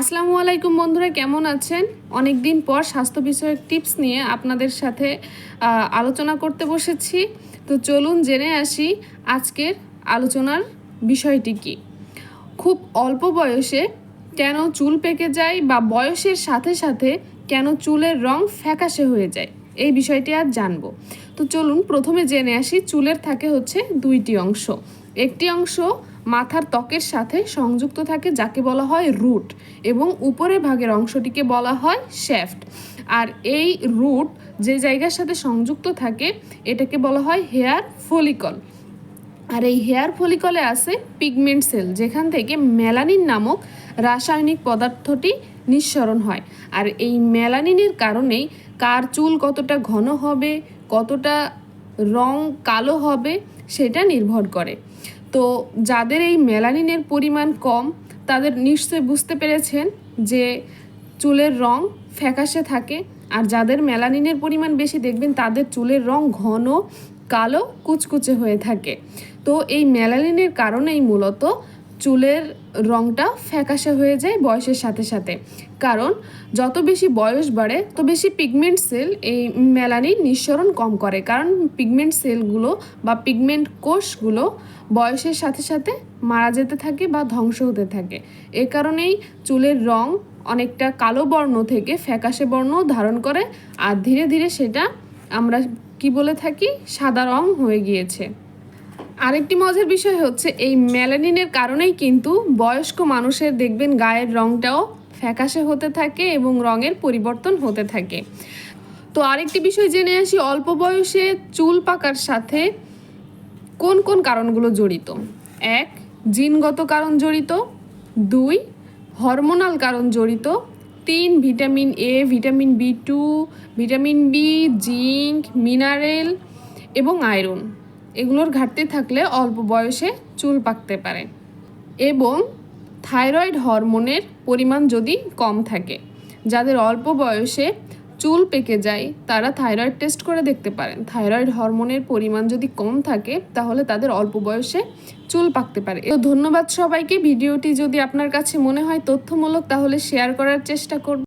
আসসালামু আলাইকুম বন্ধুরা, কেমন আছেন? অনেক দিন পর স্বাস্থ্য বিষয়ক টিপস নিয়ে আপনাদের সাথে আলোচনা করতে বসেছি। তো চলুন জেনে আসি আজকের আলোচনার বিষয়টি কি। খুব অল্প বয়সে কেন চুল পেকে যায় বা বয়সের সাথে সাথে কেন চুলের রং ফ্যাকাশে হয়ে যায়, এই বিষয়টি আজ জানব। তো চলুন প্রথমে জেনে আসি, চুলের থাকে হচ্ছে দুইটি অংশ। একটি অংশ মাথার ত্বকের সাথে সংযুক্ত থাকে যাকে বলা হয় রুট এবং উপরের ভাগের অংশটিকে বলা হয় শ্যাফট। আর এই রুট যে জায়গার সাথে সংযুক্ত থাকে, এটাকে বলা হয় হেয়ার ফলিকল। আর এই হেয়ার ফলিকলে আছে পিগমেন্ট সেল, যেখান থেকে মেলানিন নামক রাসায়নিক পদার্থটি নিঃসরণ হয়। আর এই মেলানিনের কারণেই কার চুল কতটা ঘন হবে, কতটা রং কালো হবে, সেটা নির্ভর করে। তো যাদের এই মেলানিনের পরিমাণ কম, তাদের নিশ্চয় বুঝতে পেরেছেন যে চুলের রং ফ্যাকাশে থাকে আর যাদের মেলানিনের পরিমাণ বেশি দেখবেন, তাদের চুলের রং ঘন, কালো, কুচকুচে হয়ে থাকে। তো এই মেলানিনের কারণেই মূলত চুলের রংটা ফ্যাকাশে হয়ে যায় বয়সের সাথে সাথে। কারণ যত বেশি বয়স বাড়ে তো বেশি পিগমেন্ট সেল এই মেলানিন নিঃসরণ কম করে। কারণ পিগমেন্ট সেলগুলো বা পিগমেন্ট কোষগুলো বয়সের সাথে সাথে মারা যেতে থাকে বা ধ্বংস হতে থাকে। এ কারণেই চুলের রং অনেকটা কালো বর্ণ থেকে ফ্যাকাশে বর্ণ ধারণ করে, আর ধীরে ধীরে সেটা আমরা কি বলে থাকি, সাদা রং হয়ে গিয়েছে। আরেকটি মজার বিষয় হচ্ছে, এই মেলানিনের কারণেই কিন্তু বয়স্ক মানুষের দেখবেন গায়ের রংটাও ফ্যাকাশে হতে থাকে এবং রঙের পরিবর্তন হতে থাকে। তো আরেকটি বিষয় জেনে আসি, অল্প বয়সে চুল পাকার সাথে কোন কোন কারণগুলো জড়িত? এক, জিনগত কারণ জড়িত। দুই, হরমোনাল কারণ জড়িত। তিন, vitamin A vitamin B two vitamin B zinc, mineral এবং আয়রন। এগুলোর ঘাটতি থাকলে অল্প বয়সে চুল পাকতে পারে এবং থাইরয়েড হরমোনের পরিমাণ যদি কম থাকে, যাদের অল্প বয়সে চুল পেকে যায়, তারা থাইরয়েড টেস্ট করে দেখতে পারেন। থাইরয়েড হরমোনের পরিমাণ যদি কম থাকে, তাহলে তাদের অল্প বয়সে চুল পাকতে পারে। তো ধন্যবাদ সবাইকে। ভিডিওটি যদি আপনার কাছে মনে হয় তথ্যমূলক, তাহলে শেয়ার করার চেষ্টা করবেন